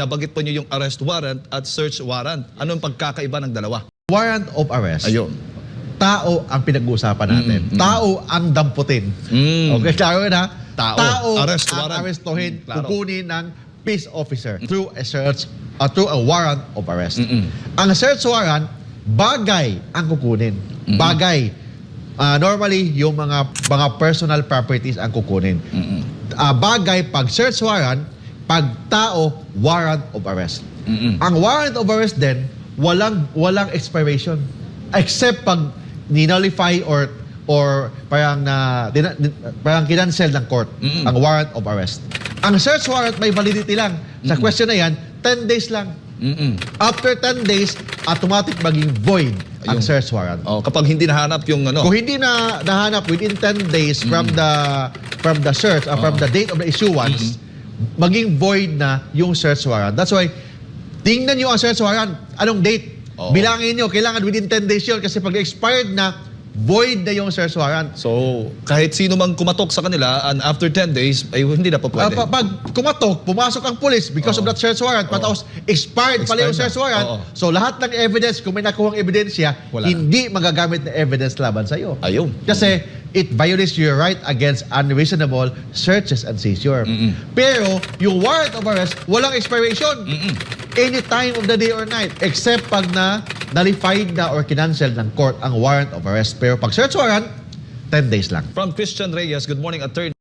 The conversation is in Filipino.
Nabagit po niyo yung arrest warrant at search warrant. Ano ang pagkakaiba ng dalawa? Warrant of arrest. Ayun. Tao ang pinag-uusapan natin. Mm, mm, Tao ang damputin. Mm. Okay, klaro na? Tao. Arrest ang warrant. arestuhin, Mm, klaro. kukunin ng peace officer through a search, uh, through a warrant of arrest. Mm-mm. Ang search warrant, bagay ang kukunin. Mm-mm. Bagay. Ah, normally, yung mga mga personal properties ang kukunin. Mm-mm. Ah, bagay pag search warrant, pag tao, warrant of arrest. Mm-mm. Ang warrant of arrest din, walang walang expiration. Except pag ninullify or or parang na din- parang kinancel ng court Mm-mm. ang warrant of arrest. Ang search warrant may validity lang. Sa question na yan, 10 days lang. Mm-mm. After 10 days, automatic maging void ang Ayun. search warrant. Oh, kapag hindi nahanap yung ano. Kung hindi na nahanap within 10 days from the from the search uh, from Oo. the date of the issuance, maging void na yung search warrant. That's why tingnan niyo ang search warrant, anong date? Oo. Bilangin niyo, kailangan within 10 days yun kasi pag expired na, void na yung search warrant. So, kahit sino mang kumatok sa kanila and after 10 days, ay hindi na po pwede. pa- pag kumatok, pumasok ang police because Oo. of that search warrant, Oo. patapos expired, pala yung Expired na. search warrant. Oo. So lahat ng evidence, kung may nakuhang ebidensya, Wala na. hindi magagamit na evidence laban sa iyo. Ayun. Kasi it violates your right against unreasonable searches and seizure. Mm-mm. Pero yung warrant of arrest, walang expiration. Mm-mm. Any time of the day or night. Except pag na nullified na or kinancel ng court ang warrant of arrest. Pero pag search warrant, 10 days lang. From Christian Reyes, good morning, attorney.